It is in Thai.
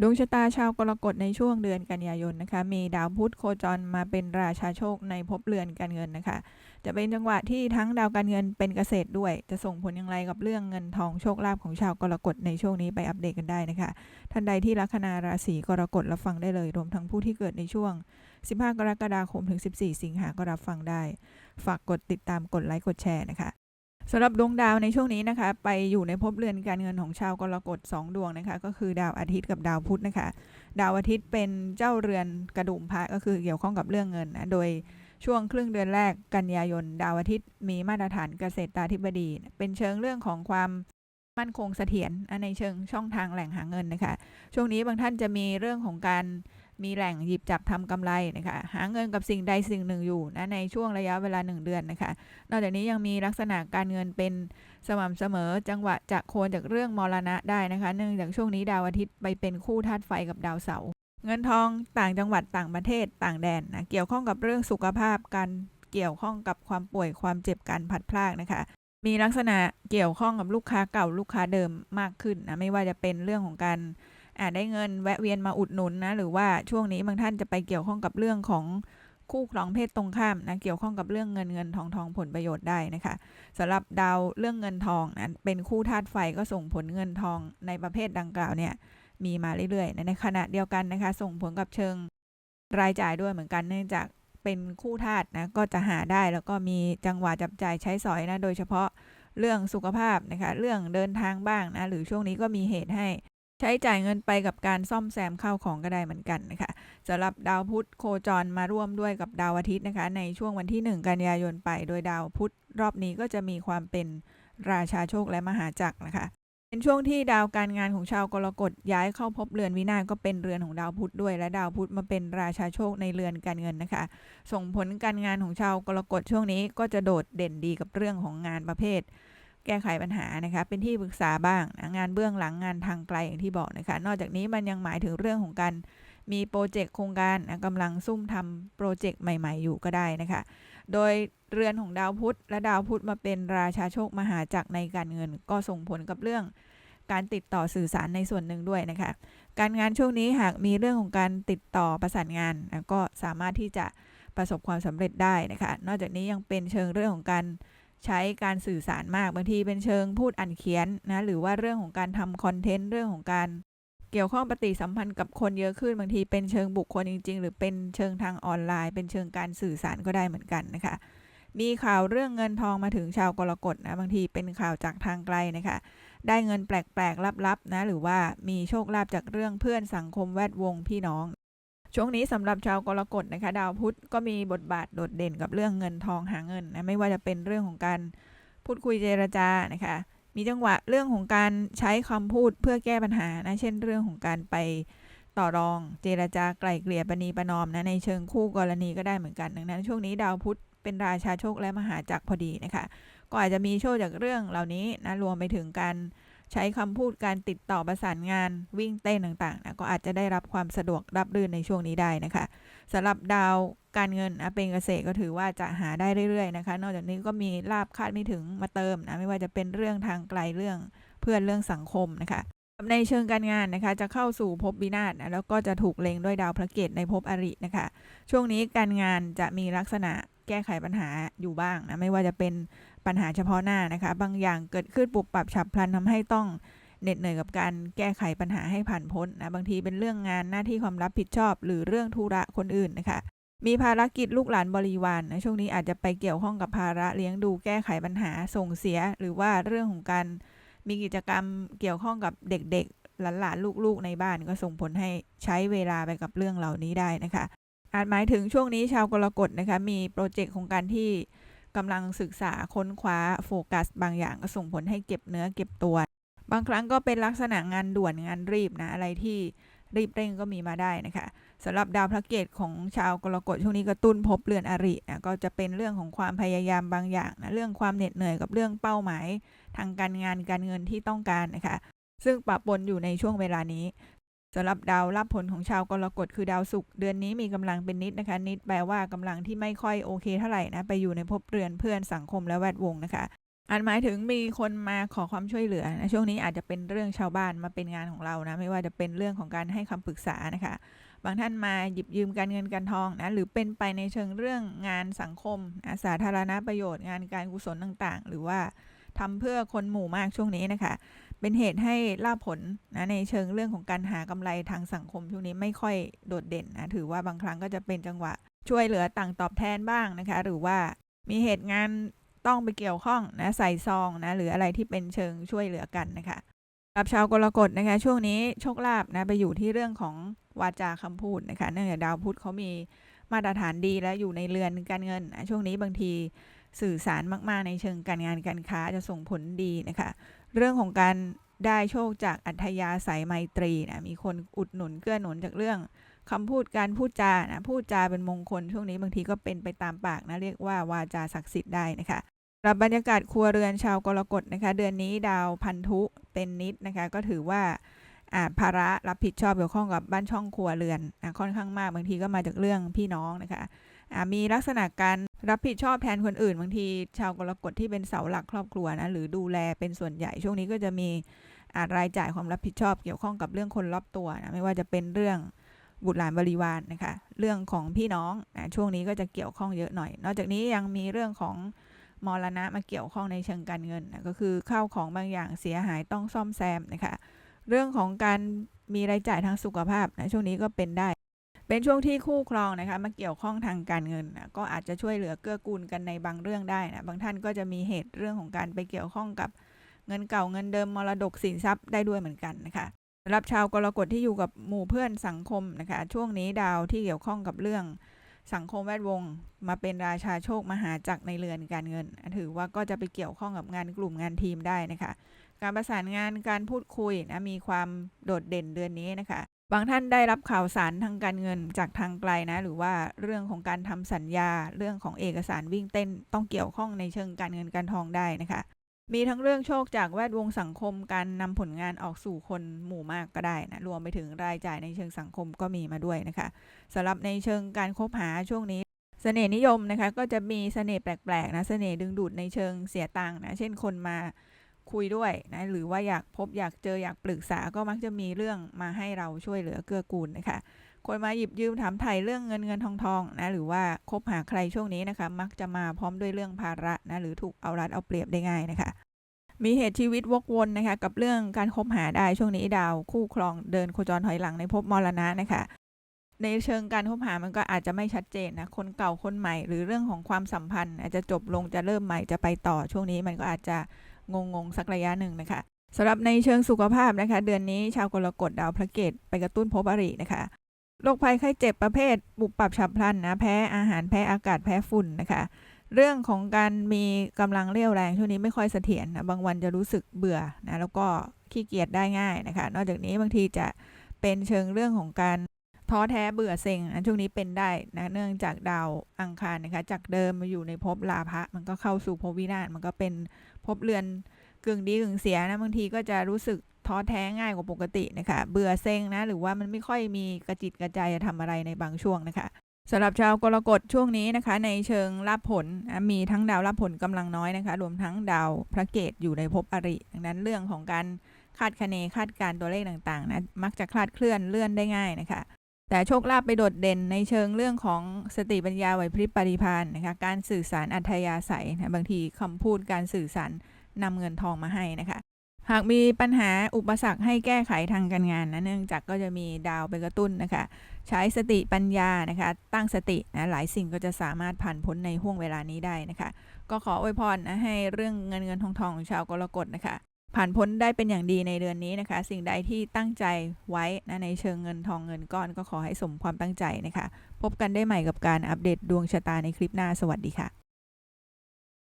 ดวงชะตาชาวกรกฎในช่วงเดือนกันยายนนะคะ มีดาวพุธโคจรมาเป็นราชาโชคในภพเรือนการเงินนะคะ จะเป็นจังหวะที่ทั้งดาวการเงินเป็นเกษตรด้วย จะส่งผลอย่างไรกับเรื่องเงินทองโชคลาภของชาวกรกฎในช่วงนี้ไปอัปเดตกันได้นะคะ ท่านใดที่ลัคนาราศีกรกฎรับฟังได้เลยรวมทั้งผู้ที่เกิดในช่วง 15 กรกฎาคมถึง 14 สิงหาก็รับฟังได้ ฝากกดติดตามกดไลค์กดแชร์นะคะ สำหรับดวงดาวในช่วงนี้นะคะ ไปอยู่ในภพเรือนการเงินของชาวกรกฎ2ดวงนะคะ ก็คือดาวอาทิตย์กับดาวพุธนะคะ ดาวอาทิตย์เป็นเจ้าเรือนกระดุมพระก็คือเกี่ยวข้องกับเรื่องเงินนะโดยช่วงครึ่งเดือนแรกกันยายน ดาวอาทิตย์มีมาตรฐานเกษตรตาธิบดี เป็นเชิงเรื่องของความมั่นคงเสถียรในเชิงช่องทางแหล่งหาเงินนะคะ ช่วงนี้บางท่านจะมีเรื่องของการ มีแหล่งหยิบจับทำกำไรนะคะหาเงินกับสิ่งใดสิ่งหนึ่งอยู่นะในช่วงระยะเวลา 1 เดือนนะคะ นอกจากนี้ยังมีลักษณะการเงินเป็นสม่ำเสมอจังหวะจะโคนจากเรื่องมรณะได้นะคะ เนื่องจากช่วงนี้ดาวอาทิตย์ไปเป็นคู่ธาตุไฟกับดาวเสาร์เงินทองต่างจังหวัดต่างประเทศต่างแดนนะเกี่ยวข้องกับเรื่องสุขภาพการเกี่ยวข้องกับความป่วยความเจ็บการพัดพลากนะคะมีลักษณะเกี่ยวข้องกับลูกค้าเก่าลูกค้าเดิมมากขึ้นนะไม่ว่าจะเป็นเรื่องของการ ได้เงินแวะเวียนมาอุดหนุนนะหรือว่าช่วงนี้บางท่านจะไปเกี่ยวข้องกับเรื่องของคู่ครองเพศตรงข้ามนะเกี่ยวข้องกับเรื่องเงินเงินทองทองผลประโยชน์ได้นะคะสำหรับดาวเรื่องเงินทองนะเป็นคู่ธาตุไฟก็ส่งผลเงินทองในประเภทดังกล่าวเนี่ยมีมาเรื่อยๆ ในขณะเดียวกันนะคะ ส่งผลกับเชิงรายจ่ายด้วยเหมือนกันเนื่องจากเป็นคู่ธาตุนะก็จะหาได้แล้วก็มีจังหวะจับจ่ายใช้สอยนะโดยเฉพาะเรื่องสุขภาพนะคะเรื่องเดินทางบ้างนะหรือช่วงนี้ก็มีเหตุให้ ใช้จ่ายเงินไปกับการซ่อมแซมข้าวของก็ได้เหมือนกันนะคะสำหรับดาวพุธโคจรมาร่วมด้วยกับดาวอาทิตย์นะคะ ในช่วงวันที่ 1 กันยายนไป โดยดาวพุธรอบนี้ก็จะมีความเป็นราชาโชคและมหาจักรนะคะ เป็นช่วงที่ดาวการงานของชาวกรกฎย้ายเข้าพบเรือนวินาศก็เป็นเรือนของดาวพุธด้วย และดาวพุธมาเป็นราชาโชคในเรือนการเงินนะคะ ส่งผลการงานของชาวกรกฎช่วงนี้ก็จะโดดเด่นดีกับเรื่องของงานประเภท แก้ไขปัญหานะคะ เป็นที่ปรึกษาบ้างนะงานเบื้องหลังงานทางไกลอย่างที่บอกนะคะ นอกจากนี้มันยังหมายถึงเรื่องของการมีโปรเจกต์โครงการนะกำลังซุ่มทำโปรเจกต์ใหม่ ๆ อยู่ก็ได้นะคะ โดยเรือนของดาวพุธและดาวพุธมาเป็นราชาโชคมหาจักรในการเงิน ก็ส่งผลกับเรื่องการติดต่อสื่อสารในส่วนหนึ่งด้วยนะคะ การงานช่วงนี้หากมีเรื่องของการติดต่อประสานงานนะก็สามารถที่จะประสบความสำเร็จได้นะคะ นอกจากนี้ยังเป็นเชิงเรื่องของการ ใช้การสื่อสารมากบางทีเป็นเชิงพูดอ่านเขียนนะหรือว่าเรื่องของการทำคอนเทนต์เรื่องของการเกี่ยวข้องปฏิสัมพันธ์กับคนเยอะขึ้นบางทีเป็นเชิงบุคคลจริง ๆ หรือเป็นเชิงทางออนไลน์ เป็นเชิงการสื่อสารก็ได้เหมือนกันนะคะ มีข่าวเรื่องเงินทองมาถึงชาวกรกฎนะบางทีเป็นข่าวจากทางไกลนะคะ ได้เงินแปลกๆลับๆนะหรือว่ามีโชคลาภจากเรื่องเพื่อนสังคมแวดวงพี่น้อง ช่วงนี้สำหรับชาวกรกฎนะคะ ดาวพุธก็มีบทบาทโดดเด่นกับเรื่องเงินทองหาเงินนะไม่ว่าจะเป็นเรื่องของการพูดคุยเจรจานะคะ มีจังหวะเรื่องของการใช้คำพูดเพื่อแก้ปัญหานะเช่นเรื่องของการไปต่อรองเจรจาไกล่เกลี่ยปณีประนอมนะในเชิงคู่กรณีก็ได้เหมือนกันดังนั้น ช่วงนี้ดาวพุธเป็นราชาโชคและมหาจักรพอดีนะคะ ก็อาจจะมีโชคจากเรื่องเหล่านี้นะรวมไปถึงการ ใช้คำพูดการติดต่อประสานงานวิ่งเต้นต่างๆนะก็อาจจะได้รับความสะดวกรับรื่นในช่วงนี้ได้นะคะสำหรับดาวการเงินนะเป็นเกษตรก็ถือว่าจะหาได้เรื่อยๆนะคะ นอกจากนี้ก็มีลาบคาดไม่ถึงมาเติมนะไม่ว่าจะเป็นเรื่องทางไกลเรื่องเพื่อนเรื่องสังคมนะคะ ในเชิงการงานนะคะจะเข้าสู่ภพวินาศนะแล้วก็จะถูกเล็งด้วยดาวพระเกตในภพอรินะคะ ช่วงนี้การงานจะมีลักษณะแก้ไขปัญหาอยู่บ้างนะไม่ว่าจะเป็นปัญหาเฉพาะหน้านะคะ บางอย่างเกิดขึ้นปุบปรับฉับพลันทำให้ต้องเหน็ดเหนื่อยกับการแก้ไขปัญหาให้ผ่านพ้นนะบางทีเป็นเรื่องงานหน้าที่ความรับผิดชอบ หรือเรื่องธุระคนอื่นนะคะมีภารกิจลูกหลานบริวารนนะช่วงนี้อาจจะไปเกี่ยวข้องกับภาระเลี้ยงดูแก้ไขปัญหาส่งเสีย หรือว่าเรื่องของการ มีกิจกรรมเกี่ยวข้องกับเด็กๆ หลานๆ ลูกๆ ในบ้านก็ส่งผลให้ใช้เวลาไปกับเรื่องเหล่านี้ได้นะคะ อาจหมายถึงช่วงนี้ชาวกรกฎนะคะ มีโปรเจกต์ของการที่กำลังศึกษาค้นคว้าโฟกัส บางอย่างก็ส่งผลให้เก็บเนื้อเก็บตัว บางครั้งก็เป็นลักษณะงานด่วนงานรีบนะ อะไรที่รีบเร่งก็มีมาได้นะคะ สำหรับดาวพระเกตของชาวกรกฎช่วงนี้กระตุ้นพบเรือนอรินะก็จะเป็นเรื่องของความพยายามบางอย่างนะเรื่องความเหน็ดเหนื่อยกับเรื่องเป้าหมาย ทางการงานการเงินที่ต้องการนะคะซึ่งปะปนอยู่ในช่วงเวลานี้สำหรับดาวรับผลของชาวกรกฎคือดาวศุกร์เดือนนี้มีกำลังเป็นนิดนะคะ นิดแปลว่ากำลังที่ไม่ค่อยโอเคเท่าไหร่นะไปอยู่ในภพเรือนเพื่อนสังคมและแวดวงนะคะ อาจหมายถึงมีคนมาขอความช่วยเหลือนะช่วงนี้อาจจะเป็นเรื่องชาวบ้านมาเป็นงานของเรานะไม่ว่าจะเป็นเรื่องของการให้คำปรึกษานะคะ บางท่านมาหยิบยืมการเงินการทองนะหรือเป็นไปในเชิงเรื่องงานสังคมนะสาธารณประโยชน์งานการกุศลต่างๆ หรือว่าทำเพื่อคนหมู่มากช่วงนี้นะคะ เป็นเหตุให้ลาผลนะในเชิงเรื่องของการหากำไรทางสังคมช่วงนี้ไม่ค่อยโดดเด่นนะถือว่าบางครั้งก็จะเป็นจังหวะช่วยเหลือต่างตอบแทนบ้างนะคะ หรือว่ามีเหตุงาน ต้องไปเกี่ยวข้องนะใส่ซองนะหรืออะไรที่เป็นเชิงช่วยเหลือกันนะคะกับชาวกรกฎนะคะช่วงนี้โชคลาภนะไปอยู่ที่เรื่องของวาจาคำพูดนะคะเนื่องจากดาวพุธเขามีมาตรฐานดีและอยู่ในเรือนการเงินนะช่วงนี้บางทีสื่อสารมาก ๆ ในเชิงการงานการค้าจะส่งผลดีนะคะ เรื่องของการได้โชคจากอัธยาศัยไมตรีนะมีคนอุดหนุนเกื้อหนุนจากเรื่องคำพูดการพูดจานะพูดจาเป็นมงคลช่วงนี้บางทีก็เป็นไปตามปากนะเรียกว่าวาจาศักดิ์สิทธิ์ได้นะคะ รับบรรยากาศครัวเรือนชาวกรกฎนะคะ เดือนนี้ดาวพันธุเป็นนิดนะคะ ก็ถือว่าอาภาระรับผิดชอบเกี่ยวข้องกับบ้านช่องครัวเรือนค่อนข้างมากบางทีก็มาจากเรื่องพี่น้องนะคะมีลักษณะการรับผิดชอบแทนคนอื่น บางทีชาวกรกฎที่เป็นเสาหลักครอบครัวนะหรือดูแลเป็นส่วนใหญ่ช่วงนี้ก็จะมีรายจ่ายความรับผิดชอบเกี่ยวข้องกับเรื่องคนรอบตัวนะไม่ว่าจะเป็นเรื่องบุตรหลานบริวารนนะคะ เรื่องของพี่น้องนะช่วงนี้ก็จะเกี่ยวข้องเยอะหน่อย นอกจากนี้ยังมีเรื่องของ มรณะมาเกี่ยวข้องในเชิงการเงินนะก็คือข้าวของบางอย่างเสียหายต้องซ่อมแซมนะคะเรื่องของการมีรายจ่ายทางสุขภาพนะช่วงนี้ก็เป็นได้ เป็นช่วงที่คู่ครองนะคะมาเกี่ยวข้องทางการเงินนะก็อาจจะช่วยเหลือเกื้อกูลกันในบางเรื่องได้นะบางท่านก็จะมีเหตุเรื่องของการไปเกี่ยวข้องกับเงินเก่าเงินเดิมมรดกสินทรัพย์ได้ด้วยเหมือนกันนะคะสำหรับชาวกรกฎที่อยู่กับหมู่เพื่อนสังคมนะคะช่วงนี้ดาวที่เกี่ยวข้องกับเรื่อง สังคมแวดวงมาเป็นราชาโชคมหาจักรในเรือนการเงิน ถือว่าก็จะไปเกี่ยวข้องกับงานกลุ่มงานทีมได้นะคะ การประสานงานการพูดคุยนะมีความโดดเด่นเดือนนี้นะคะ บางท่านได้รับข่าวสารทางการเงินจากทางไกลนะ หรือว่าเรื่องของการทำสัญญา เรื่องของเอกสารวิ่งเต้นต้องเกี่ยวข้องในเชิงการเงินการทองได้นะคะ มีทั้งเรื่องโชคจากแวดวงสังคมการนำผลงานออกสู่คนหมู่มากก็ได้นะรวมไปถึงรายจ่ายในเชิงสังคมก็มีมาด้วยนะคะสำหรับในเชิงการคบหาช่วงนี้เสน่ห์นิยมนะคะก็จะมีเสน่ห์แปลกๆนะเสน่ห์ดึงดูดในเชิงเสียตังค์นะเช่นคนมาคุยด้วยนะหรือว่าอยากพบอยากเจออยากปรึกษาก็มักจะมีเรื่องมาให้เราช่วยเหลือเกื้อกูลนะคะ คนมาหยิบยืมถามไถ่เรื่องเงินเงินทองทองนะหรือว่าคบหาใครช่วงนี้นะคะ มักจะมาพร้อมด้วยเรื่องภาระนะหรือถูกเอารัดเอาเปรียบได้ง่ายนะคะ มีเหตุชีวิตวกวนนะคะกับเรื่องการคบหาได้ช่วงนี้ดาว คู่ครองเดินโคจรถอยหลังในภพมรณะนะคะในเชิงการคบหามันก็อาจจะไม่ชัดเจนนะ คนเก่าคนใหม่ หรือเรื่องของความสัมพันธ์ อาจจะจบลงจะเริ่มใหม่จะไปต่อช่วงนี้มันก็อาจจะงงงสักระยะหนึ่งนะคะสำหรับในเชิงสุขภาพนะคะ เดือนนี้ชาวกรกฎดาวพระเกตไปกระตุ้นภพอรินะคะ โรคภัยไข้เจ็บประเภทบุบปรับฉับพลันนะแพ้อาหารแพ้อากาศแพ้ฝุ่นนะคะ เรื่องของการมีกำลังเรี่ยวแรงช่วงนี้ไม่ค่อยเสถียรนะบางวันจะรู้สึกเบื่อนะแล้วก็ขี้เกียจได้ง่ายนะคะ นอกจากนี้บางทีจะเป็นเชิงเรื่องของการท้อแท้เบื่อเซ็งนะช่วงนี้เป็นได้นะเนื่องจากดาวอังคารนะคะ จากเดิมมาอยู่ในภพลาภะมันก็เข้าสู่ภพวินาศมันก็เป็นภพเรือนกึ่งดีกึ่งเสียนะบางทีก็จะรู้สึก ท้อแท้ง่ายกว่าปกตินะคะ เบื่อเซ็งนะ หรือว่ามันไม่ค่อยมีกระจิตกระใจจะทำอะไรในบางช่วงนะคะสำหรับชาวกรกฎช่วงนี้นะคะ ในเชิงรับผลมีทั้งดาวรับผลกำลังน้อยนะคะ รวมทั้งดาวพระเกตอยู่ในภพอริดังนั้นเรื่องของการคาดคะเนคาดการตัวเลขต่างๆนะมักจะคลาดเคลื่อนเลื่อนได้ง่ายนะคะ แต่โชคลาภไปโดดเด่นในเชิงเรื่องของสติปัญญาไหวพริบปริพานนะคะการสื่อสารอัธยาศัยนะบางทีคำพูดการสื่อสารนำเงินทองมาให้นะคะ หากมีปัญหาอุปสรรคให้แก้ไขทางการงานนะเนื่องจากก็จะมีดาวไปกระตุ้นนะคะ ใช้สติปัญญานะคะ ตั้งสตินะหลายสิ่งก็จะสามารถผ่านพ้นในห่วงเวลานี้ได้นะคะ ก็ขออวยพรนะให้เรื่องเงินเงินทองทองของชาวกรกฎนะคะ ผ่านพ้นได้เป็นอย่างดีในเดือนนี้นะคะ สิ่งใดที่ตั้งใจไว้นะในเชิงเงินทองเงินก้อนก็ขอให้สมความตั้งใจนะคะ พบกันได้ใหม่กับการอัปเดตดวงชะตาในคลิปหน้าสวัสดีค่ะ